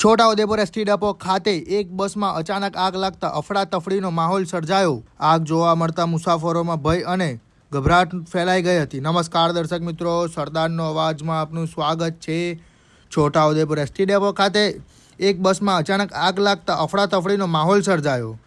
Chhota Udepur ST depot ખાતે એક બસમાં અચાનક આગ લાગતા અફડાતફડીનો માહોલ સર્જાયો. આગ જોવા મળતા મુસાફરોમાં ભય અને ગભરાટ ફેલાઈ ગઈ હતી. નમસ્કાર દર્શક મિત્રો, સરદારનો અવાજમાં આપનું સ્વાગત છે. છોટાઉદેપુર એસટી ડેપો ખાતે એક બસમાં અચાનક આગ લાગતા અફડાતફડીનો માહોલ સર્જાયો.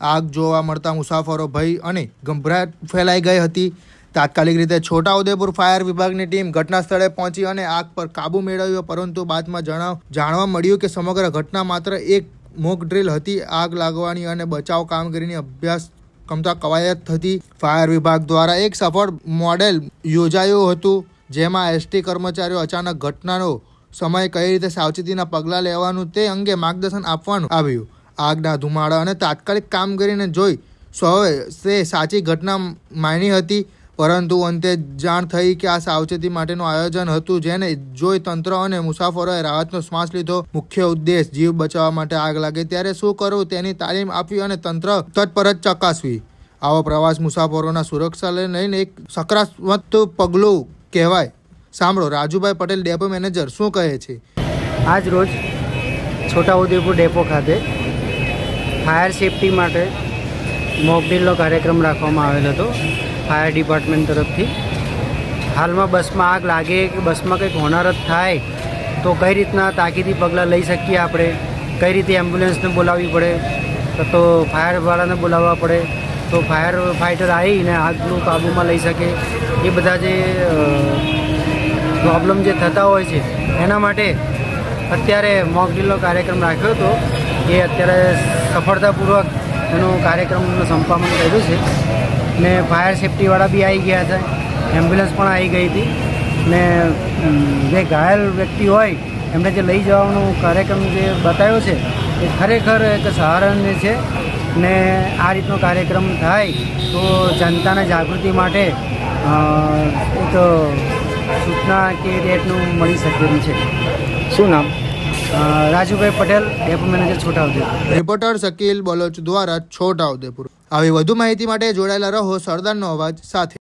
આગ જોવા મળતા મુસાફરો ભય અને ગભરાટ ફેલાઈ ગઈ હતી. તાત્કાલિક રીતે છોટાઉદેપુર ફાયર વિભાગની ટીમ ઘટના સ્થળે પહોંચી અને આગ પર કાબુ મેળવ્યો, પરંતુ બાદમાં જણાવ, જાણવા મળ્યું કે સમગ્ર ઘટના માત્ર એક મોક ડ્રીલ હતી. આગ લાગવાની અને બચાવ કામગીરીની અભ્યાસ કમતા કવાયત થતી ફાયર વિભાગ દ્વારા એક સફળ મોડેલ યોજાયું હતું, જેમાં એસટી કર્મચારીઓ અચાનક ઘટનાનો સમય કઈ રીતે સાવચેતીના પગલાં લેવાનું તે અંગે માર્ગદર્શન આપવાનું આવ્યું. આગના ધુમાડા અને તાત્કાલિક કામગીરીને જોઈ સૌએ તે સાચી ઘટના માની હતી. પરંતુ અંતે જાણ થઈ કે આ સાવચેતી માટેનું આયોજન હતું, જેને જોઈ તંત્ર અને મુસાફરોએ રાહતનો શ્વાસ લીધો. મુખ્ય ઉદ્દેશ જીવ બચાવવા માટે આગ લાગે. ત્યારે શું કરવું તેની તાલીમ આપવી અને તંત્ર તત્પર જ ચકાસવી. આવો પ્રવાસ મુસાફરોના સુરક્ષા લઈને એક સકારાત્મક પગલું કહેવાય. સાંભળો, રાજુભાઈ પટેલ, ડેપો મેનેજર, શું કહે છે? આજ રોજ છોટાઉદેપુર ડેપો ખાતે ફાયર સેફટી માટે મોકડ્રીલનો કાર્યક્રમ રાખવામાં આવેલ હતો. ફાયર ડિપાર્ટમેન્ટ તરફથી. હાલમાં બસમાં આગ લાગે કે બસમાં કંઈક હોનારત થાય, તો કઈ રીતના તાકીદી પગલાં લઈ શકીએ આપણે? કઈ રીતે એમ્બ્યુલન્સને બોલાવવી પડે? તો ફાયરવાળાને બોલાવવા પડે. તો ફાયર ફાઇટર આવીને આગનું કાબૂમાં લઈ શકે. એ બધા જે પ્રોબ્લેમ જે થતા હોય છે, એના માટે અત્યારે મોકડીલનો કાર્યક્રમ રાખ્યો હતો. એ અત્યારે સફળતાપૂર્વક એનું કાર્યક્રમનું સંપાદન કર્યું છે. ને ફાયર સેફટીવાળા બી આવી ગયા હતા એમ્બ્યુલન્સ પણ આવી ગઈ હતી. ને જે ઘાયલ વ્યક્તિ હોય એમને જે લઈ જવાનો કાર્યક્રમ જે બતાવ્યો છે એ ખરેખર એક સહારણ છે. ને આ રીતનો કાર્યક્રમ થાય તો જનતાને જાગૃતિ માટે એક સૂચના કે ડેટનું મળી શકે એમ છે. શું નામ? Rajubhai Patel depot manager Chhotaudepur. Reporter Shakeel Baloch દ્વારા છોટાઉદેપુર. આવી વધુ માહિતી માટે જોડાયેલા રહો સરદારનો અવાજ સાથે.